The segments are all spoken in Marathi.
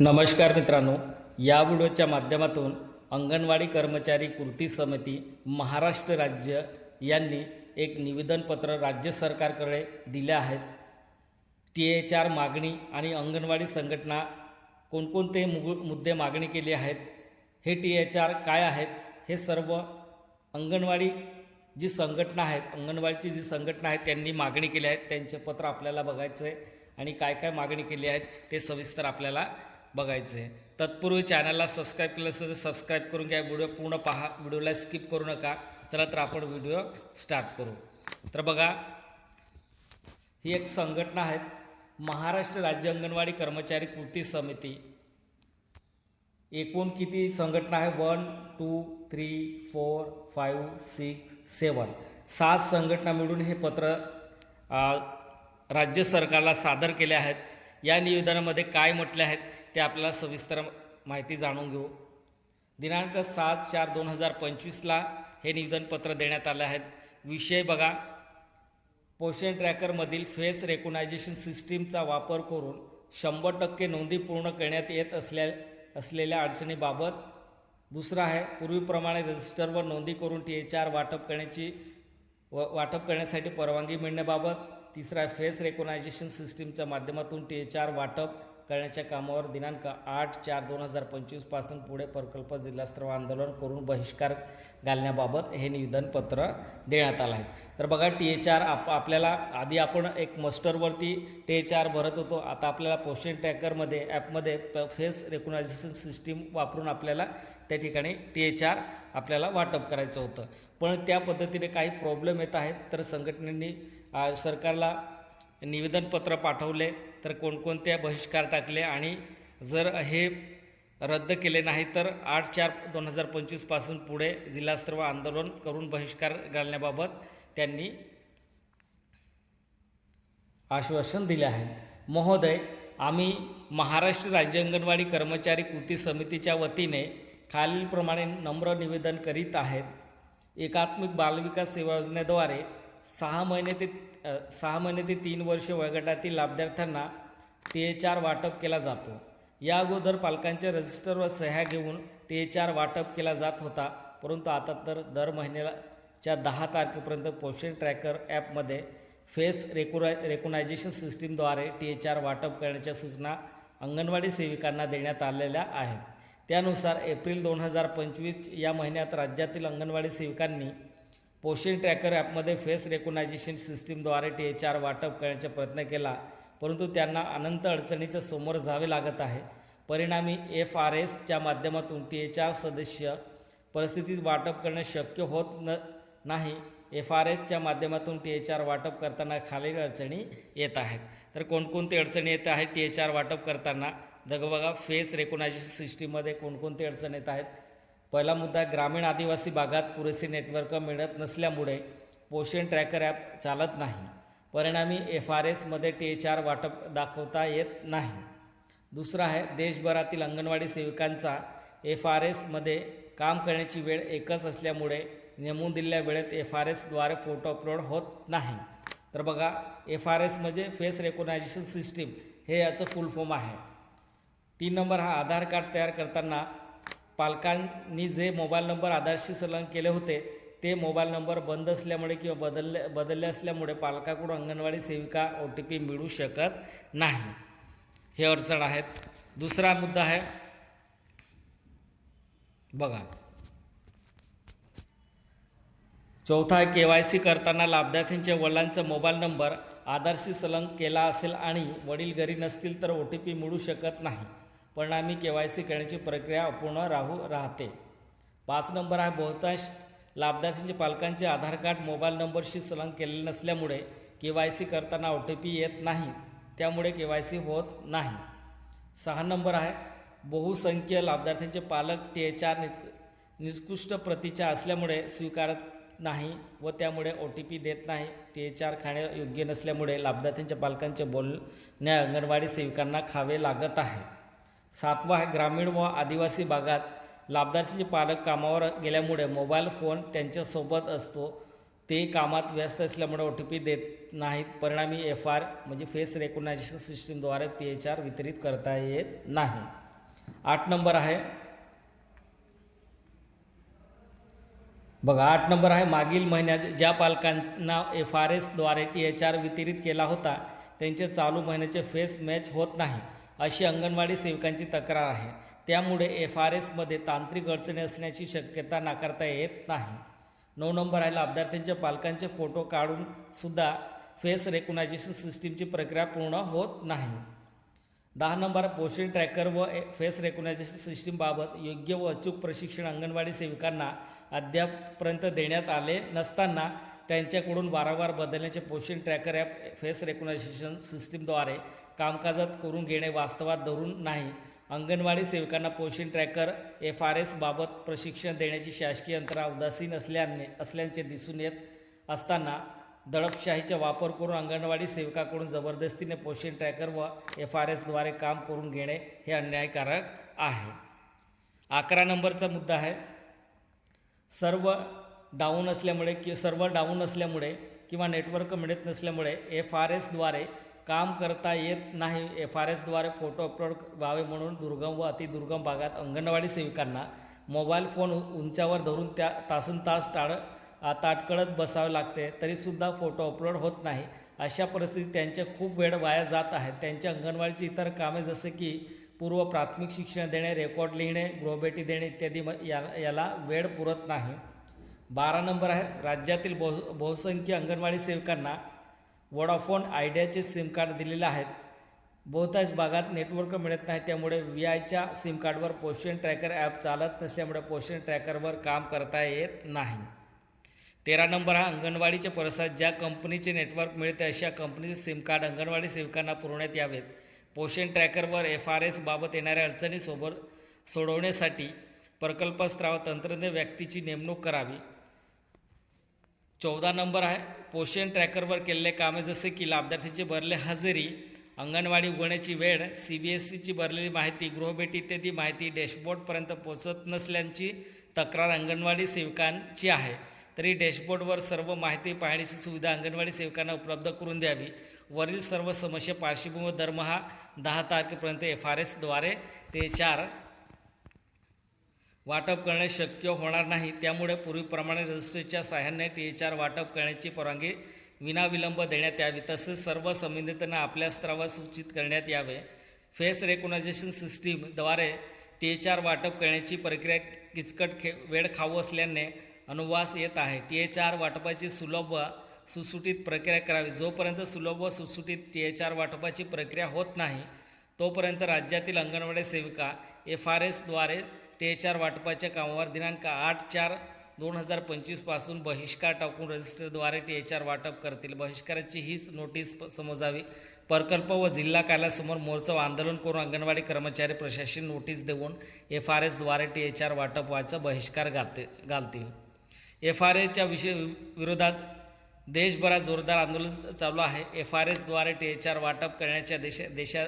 नमस्कार मित्रांनो या व्हिडिओच्या माध्यमातून अंगणवाडी कर्मचारी कृती समिती महाराष्ट्र राज्य यांनी एक निवेदनपत्र राज्य सरकारकडे दिले आहेत. टी एच आर मागणी आणि अंगणवाडी संघटना कोणकोणते मुग मुद्दे मागणी केली आहेत? हे टी एच आर काय आहेत? हे सर्व अंगणवाडी जी संघटना आहेत अंगणवाडीची जी संघटना आहे त्यांनी मागणी केली आहे. त्यांचे पत्र आपल्याला बघायचं आहे. आणि काय काय मागणी केली आहेत ते सविस्तर आपल्याला बघायचं. आहे तत्पूर्वी चॅनलला सबस्क्राईब केलं असेल तर सबस्क्राईब करून घ्या. व्हिडिओ पूर्ण पहा. व्हिडिओला स्किप करू नका. चला तर आपण व्हिडिओ स्टार्ट करू. तर बघा ही एक संघटना आहे. महाराष्ट्र राज्य अंगणवाडी कर्मचारी कृती समिती. एकूण किती संघटना आहे? One two three four five six seven सात संघटना मिळून हे पत्र राज्य सरकारला सादर केले आहेत. या निवेदनामध्ये काय म्हटले आहेत ते आपल्याला सविस्तर माहिती जाणून घेऊ. दिनांक सात चार दोन हजार पंचवीसला हे निवेदनपत्र देण्यात आले आहेत. विषय बघा. पोषण ट्रॅकरमधील फेस रेकॉनायझेशन सिस्टीमचा वापर करून शंभर टक्के नोंदी पूर्ण करण्यात येत असल्या असलेल्या अडचणीबाबत दुसरा आहे पूर्वीप्रमाणे रजिस्टरवर नोंदी करून टी एच आर वाटप करण्याची व वाटप करण्यासाठी परवानगी मिळण्याबाबत तिसरा फेस रेकॉनायझेशन सिस्टीमच्या माध्यमातून टी एच आर वाटप करण्याच्या कामावर दिनांक आठ चार दोन हजार पंचवीसपासून पुढे प्रकल्प जिल्हास्तरावर आंदोलन करून बहिष्कार घालण्याबाबत हे निवेदनपत्र देण्यात आलं आहे. तर बघा टी एच आर आप आपल्याला आधी आपण एक मस्टरवरती टी एच आर भरत होतो. आता आपल्याला पोषण ट्रॅकरमध्ये ॲपमध्ये प फेस रेकॉनायझेशन सिस्टीम वापरून आपल्याला त्या ठिकाणी टी एच आर आपल्याला वाटप करायचं होतं. पण त्या पद्धतीने काही प्रॉब्लेम येत आहेत. तर संघटनेने सरकारला निवेदनपत्र पाठवले. तर कोणकोणत्या बहिष्कार टाकले आणि जर हे रद्द केले नाही तर आठ चार दोन हजार पंचवीसपासून पुढे जिल्हास्तरीय आंदोलन करून बहिष्कार घालण्याबाबत त्यांनी आश्वासन दिले आहे. महोदय आम्ही महाराष्ट्र राज्य अंगणवाडी कर्मचारी कृती समितीच्या वतीने खालीलप्रमाणे नम्र निवेदन करीत आहेत. एकात्मिक बालविकास सेवा योजनेद्वारे सहा महिने ते सहा महिने ते तीन वर्ष वयोगटातील लाभार्थ्यांना टी एच आर वाटप केला जातो. या अगोदर पालकांच्या रजिस्टरवर सह्या घेऊन टी एच आर वाटप केला जात होता परंतु आता तर दर महिन्याच्या दहा तारखेपर्यंत पोषण ट्रॅकर ॲपमध्ये फेस रेकोरा रेकोनायझेशन सिस्टीमद्वारे टी एच आर वाटप करण्याच्या सूचना अंगणवाडी सेविकांना देण्यात आलेल्या आहेत. त्यानुसार एप्रिल दोन हजार पंचवीस या महिन्यात राज्यातील अंगणवाडी सेविकांनी पोषण ट्रॅकर ॲपमध्ये फेस रेकॉनायझेशन सिस्टीमद्वारे टी एच आर वाटप करण्याचा प्रयत्न केला परंतु त्यांना अनंत अडचणीचं समोर जावे लागत आहे. परिणामी एफ आर एसच्या माध्यमातून टी एच आर सदस्य परिस्थितीत वाटप करणे शक्य होत न नाही एफ आर एसच्या माध्यमातून टी एच आर वाटप करताना खालील अडचणी येत आहेत. तर कोणकोणती अडचणी येत आहेत? टी एच आर वाटप करताना जग बघा फेस रेकॉनायझेशन सिस्टीममध्ये कोणकोणती अडचण येत आहेत? पहिला मुद्दा ग्रामीण आदिवासी भागात पुरेसे नेटवर्क मिळत नसल्यामुळे पोषण ट्रॅकर ॲप चालत नाही. परिणामी एफ आर एसमध्ये टी एच आर वाटप दाखवता येत नाही. दुसरा आहे देशभरातील अंगणवाडी सेविकांचा एफ आर एसमध्ये काम करण्याची वेळ एकच असल्यामुळे नेमून दिलेल्या वेळेत एफ आर एसद्वारे फोटो अपलोड होत नाही. तर बघा एफ आर एस म्हणजे फेस रेकॉनायझेशन सिस्टीम हे याचं फुल फॉर्म आहे. तीन नंबर हा आधार कार्ड तयार करताना पालकांनी जे मोबाईल नंबर आधारशी संलग्न केले होते ते मोबाईल नंबर बंद असल्यामुळे किंवा बदलले बदलले असल्यामुळे पालकाकडून अंगणवाडी सेविका ओ टी पी मिळू शकत नाही. हे अडचण आहेत. दुसरा मुद्दा आहे. बघा. चौथा के वाय सी करताना लाभार्थ्यांच्या वडिलांचा मोबाईल नंबर आधारशी संलग्न केला असेल आणि वडील घरी नसतील तर ओ टी पी मिळू शकत नाही. परिणामी के वाय सी करण्याची प्रक्रिया अपूर्ण राहू राहते. पाच नंबर आहे बहुतांश लाभार्थ्यांच्या पालकांचे आधार कार्ड मोबाईल नंबरशी संलग्न केलेले नसल्यामुळे के वाय सी करताना ओ टी पी येत नाही. त्यामुळे के वाय सी होत नाही. सहा नंबर आहे बहुसंख्य लाभार्थ्यांचे पालक टी एच आर निकृष्ट प्रतीच्या असल्यामुळे स्वीकारत नाही व त्यामुळे ओ टी पी देत नाही. टी एच आर खाणे योग्य नसल्यामुळे लाभार्थ्यांच्या पालकांचे बोलणे अंगणवाडी सेविकांना खावे लागत आहे. सातवा आहे ग्रामीण व आदिवासी भागात. लाभार्थीचे पालक कामावर गेल्यामुळे मोबाईल फोन त्यांच्यासोबत असतो. ते कामात व्यस्त असल्यामुळे ओ टी पी देत नाहीत. परिणामी एफ आर म्हणजे फेस रेकॉग्नायझेशन सिस्टीमद्वारे टी एच आर वितरित करता येत नाही. आठ नंबर आहे. बघा आठ नंबर आहे. मागील महिन्यात ज्या पालकांना एफ आर एसद्वारे टी एच आर वितरित केला होता त्यांचे चालू महिन्याचे फेस मॅच होत नाही. अशी अंगणवाडी सेविकांची तक्रार आहे. त्यामुळे एफ आर एसमध्ये तांत्रिक अडचणी असण्याची शक्यता नाकारता येत नाही. नऊ नंबर आहे लाभार्थ्यांच्या पालकांचे फोटो काढून सुद्धा फेस रेकॉग्नायझेशन सिस्टीमची प्रक्रिया पूर्ण होत नाही. दहा नंबर पोषण ट्रॅकर व ए- फेस रेकॉग्नायझेशन सिस्टीमबाबत योग्य व अचूक प्रशिक्षण अंगणवाडी सेविकांना अद्यापपर्यंत देण्यात आले नसताना त्यांच्याकडून वारंवार बदलण्याचे Poshan tracker app face recognition सिस्टीमद्वारे कामकाजात करून घेणे वास्तवात धरून नाही. अंगणवाडी सेविकांना पोषण ट्रॅकर एफ आर एसबाबत प्रशिक्षण देण्याची शासकीय यंत्रणा उदासीन असल्याने असल्याचे दिसून येत असताना दडपशाहीचा वापर करून अंगणवाडी सेविकाकडून जबरदस्तीने पोषण ट्रॅकर व एफ आर एसद्वारे काम करून घेणे हे अन्यायकारक आहे. अकरा नंबरचा मुद्दा आहे. सर्व डाऊन असल्यामुळे कि सर्व डाऊन असल्यामुळे किंवा नेटवर्क मिळत नसल्यामुळे एफ आर एसद्वारे काम करता येत नाही. एफ आर एसद्वारे फोटो अपलोड व्हावे म्हणून दुर्गम व अतिदुर्गम भागात अंगणवाडी सेविकांना मोबाईल फोन उंचावर धरून त्या तासन तास टाळ ताटकळत बसावे लागते. तरीसुद्धा फोटो अपलोड होत नाही. अशा परिस्थितीत त्यांचे खूप वेळ वाया जात आहे त्यांच्या अंगणवाडीची इतर कामे जसे की पूर्व प्राथमिक शिक्षण देणे रेकॉर्ड लिहिणे गृहभेटी देणे इत्यादी म- या याला वेळ पुरत नाही. बारा नंबर आहे राज्यातील बहु बहुसंख्य अंगणवाडी सेविकांना वोडाफोन आयडियाचे सिम कार्ड दिलेले आहेत. बहुतांश भागात नेटवर्क मिळत नाही त्यामुळे व्ही आयच्या सिम कार्डवर पोषण ट्रॅकर ॲप चालत नसल्यामुळे पोषण ट्रॅकरवर काम करता येत नाही. तेरा नंबर हा अंगणवाडीचे परिसरात ज्या कंपनीचे नेटवर्क मिळते अशा कंपनीचे सिम कार्ड अंगणवाडी सेविकांना पुरवण्यात यावेत. पोषण ट्रॅकरवर एफ आर एसबाबत येणाऱ्या अडचणीसोबत सोडवण्यासाठी प्रकल्पस्त्राव तंत्रज्ञ व्यक्तीची नेमणूक करावी. चौदा नंबर आहे. पोषण ट्रॅकरवर केलेले कामे जसे की लाभार्थीचे भरले हजेरी अंगणवाडी उघडण्याची वेळ सी बी एस सीची भरलेली माहिती गृहभेटी इत्यादी माहिती डॅशबोर्डपर्यंत पोचत नसल्याची तक्रार अंगणवाडी सेविकांची आहे. तरी डॅशबोर्डवर सर्व माहिती पाहण्याची सुविधा अंगणवाडी सेविकांना उपलब्ध करून द्यावी. वरील सर्व समस्या पार्श्वभूमी दरमहा दहा तारखेपर्यंत एफ आर एसद्वारे ते चार वाटप करणे शक्य होणार नाही. त्यामुळे पूर्वीप्रमाणे रजिस्ट्रीच्या सहाय्याने टी एच आर वाटप करण्याची परवानगी विनाविलंब देण्यात यावी. तसेच सर्व संबंधितांना आपल्या स्तरावर सूचित करण्यात यावे. फेस रेकॉनायझेशन सिस्टीमद्वारे टी एच आर वाटप करण्याची प्रक्रिया किचकट खे वेळ खाऊ असल्याने अनुवास येत आहे. टी एच आर वाटपाची सुलभ व सुसुटीत प्रक्रिया करावी. जोपर्यंत सुलभ व सुसुटीत टी एच आर वाटपाची प्रक्रिया होत नाही तोपर्यंत राज्यातील अंगणवाडी सेविका एफ आर एसद्वारे टी एच आर वाटपाच्या कामावर दिनांक आठ चार दोन हजार पंचवीसपासून बहिष्कार टाकून रजिस्टरद्वारे टी एच आर वाटप करतील. बहिष्काराची हीच नोटीस प- समजावी. प्रकल्प व जिल्हा कार्यालयासमोर मोर्चा व आंदोलन करून अंगणवाडी कर्मचारी प्रशासन नोटीस देऊन एफ आर एसद्वारे टी एच आर वाटप व्हायचा बहिष्कार घालते घालतील. एफ आर एच्या विषय विरोधात देशभरात जोरदार आंदोलन चालू आहे. एफ आर एसद्वारे टी एच आर वाटप करण्याच्या देशा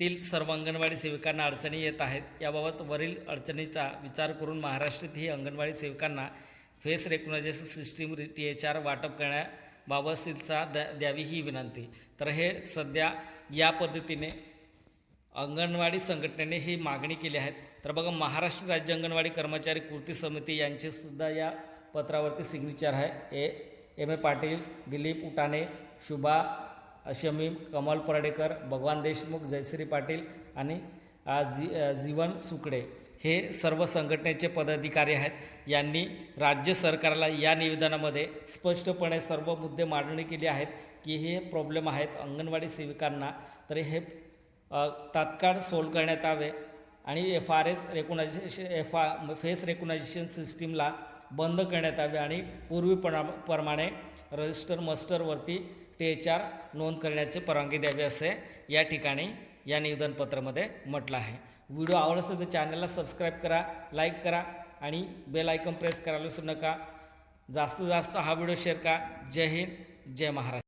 तील सर्व अंगणवाडी सेविकांना अडचणी येत आहेत. याबाबत वरील अडचणीचा विचार करून महाराष्ट्रातही अंगणवाडी सेविकांना face recognition system T H R वाटप करण्याबाबत सिलसा द्या द्यावी ही विनंती. तर हे सध्या या पद्धतीने अंगणवाडी संघटनेने ही मागणी केली आहे. तर बघा महाराष्ट्र राज्य अंगणवाडी कर्मचारी कृती समिती यांचे सुद्धा या पत्रावरती सिग्नेचर आहे. A M A Patil Dilip Utane Shubha Shamim Kamal Pardekar Bhagwan Deshmukh Jayashree Patil आणि जी जीवन सुकडे हे सर्व संघटनेचे पदाधिकारी आहेत. यांनी राज्य सरकारला या निवेदनामध्ये स्पष्टपणे सर्व मुद्दे मांडणी केली आहेत की हे प्रॉब्लेम आहेत अंगणवाडी सेविकांना तर हे तात्काळ सोल्व करण्यात यावे आणि F R S recognition F R face recognition सिस्टीमला बंद करण्यात यावे आणि पूर्वीपणा प्रमाणे रजिस्टर मस्टरवरती टी एच आर नोंद करण्याची परवानगी द्यावी असे या ठिकाणी या निवेदनपत्रामध्ये म्हटलं आहे. व्हिडिओ आवडत असेल तर चॅनलला सबस्क्राईब करा लाईक करा आणि बेल आयकॉन प्रेस करायला विसरू नका. जास्तीत जास्त हा व्हिडिओ शेअर करा. जय हिंद जय महाराष्ट्र.